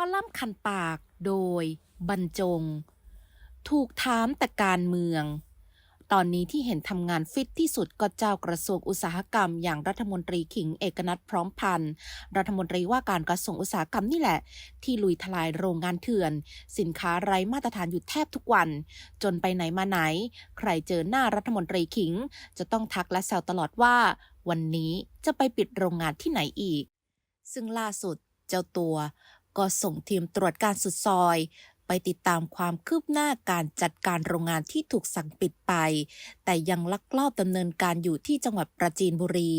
อลัมน์คันปากโดย บรรจง ถูกถามแต่การเมือง ตอนนี้ที่เห็นทำงานฟิตที่สุดก็เจ้ากระทรวงอุตสาหกรรม อย่างรัฐมนตรีขิงเอกนัทพร้อมพันธ์รัฐมนตรีว่าการกระทรวงอุตสาหกรรมนี่แหละ ที่ลุยทลายโรงงานเถื่อน สินค้าไร้มาตรฐานอยู่แทบทุกวัน จนไปไหนมาไหน ใครเจอหน้ารัฐมนตรีขิง จะต้องทักและแซวตลอดว่า วันนี้จะไปปิดโรงงานที่ไหนอีก ซึ่งล่าสุดเจ้าตัว ก็ส่งทีมตรวจการสุดซอย ไปติดตามความคืบหน้าการจัดการโรงงานที่ถูกสั่งปิดไป แต่ยังลักลอบดำเนินการอยู่ที่จังหวัดประจีนบุรี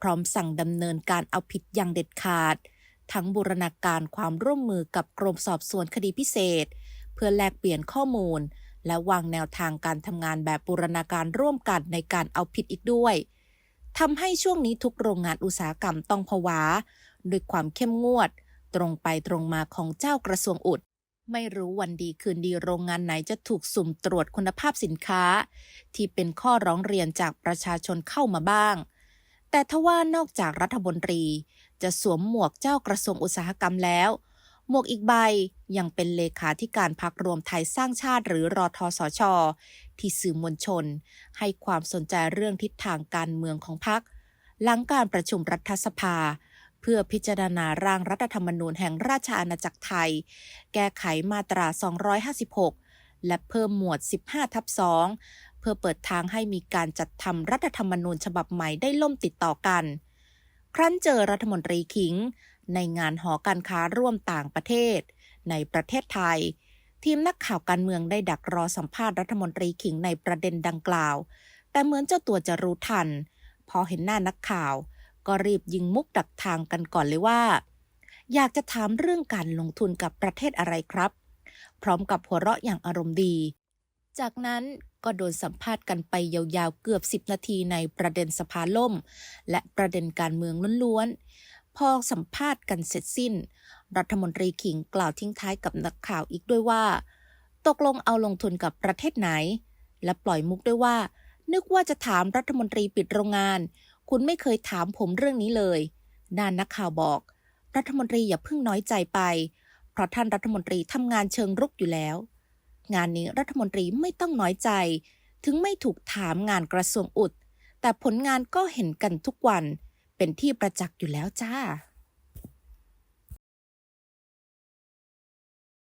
พร้อมสั่งดำเนินการเอาผิดอย่างเด็ดขาด ทั้งบูรณาการความร่วมมือกับกรมสอบสวนคดีพิเศษ เพื่อแลกเปลี่ยนข้อมูล และวางแนวทางการทำงานแบบบูรณาการร่วมกันในการเอาผิดอีกด้วยทำให้ช่วงนี้ทุกโรงงานอุตสาหกรรมต้องผวา ด้วยความเข้มงวด ตรงไปตรงมาของเจ้ากระทรวงอุด ไม่รู้วันดีคืนดีโรงงานไหนจะถูกสุ่มตรวจคุณภาพสินค้า ที่เป็นข้อร้องเรียนจากประชาชนเข้ามาบ้าง แต่ทว่านอกจากรัฐมนตรี จะสวมหมวกเจ้ากระทรวงอุตสาหกรรมแล้ว หมวกอีกใบยังเป็นเลขาธิการพักรวมไทยสร้างชาติหรือรอทสชอที่สื่อมวลชน ให้ความสนใจเรื่องทิศทางการเมืองของพักหลังการประชุมรัฐสภา เพื่อพิจารณาร่างรัฐธรรมนูญแห่งราชอาณาจักรไทย แก้ไขมาตรา 256 และเพิ่มหมวด 15 ทับ 2 เพื่อเปิดทางให้มีการจัดทำรัฐธรรมนูญฉบับใหม่ได้ล่มติดต่อกัน ครั้นเจอรัฐมนตรีขิง ในงานหอการค้าร่วมต่างประเทศ ในประเทศไทย ทีมนักข่าวการเมืองได้ดักรอสัมภาษณ์รัฐมนตรีขิงในประเด็นดังกล่าว แต่เหมือนเจ้าตัวจะรู้ทัน พอเห็นหน้านักข่าว ก็รีบยิงมุกดักทางกันก่อนเลยว่า อยากจะถามเรื่องการลงทุนกับประเทศอะไรครับ พร้อมกับหัวเราะอย่างอารมณ์ดี จากนั้นก็โดนสัมภาษณ์กันไปยาวๆเกือบ 10 นาทีในประเด็นสภาล่ม และประเด็นการเมืองล้วนๆ พอสัมภาษณ์กันเสร็จสิ้น รัฐมนตรีขิงกล่าวทิ้งท้ายกับนักข่าวอีกด้วยว่า ตกลงเอาลงทุนกับประเทศไหน และปล่อยมุกด้วยว่า นึกว่าจะถามรัฐมนตรีปิดโรงงาน คุณไม่เคยถามผมเรื่องนี้เลย นานนักข่าวบอก รัฐมนตรีอย่าเพิ่งน้อยใจไป เพราะท่านรัฐมนตรีทำงานเชิงรุกอยู่แล้ว งานนี้รัฐมนตรีไม่ต้องน้อยใจ ถึงไม่ถูกถามงานกระทรวงอุด แต่ผลงานก็เห็นกันทุกวัน เป็นที่ประจักษ์อยู่แล้วจ้า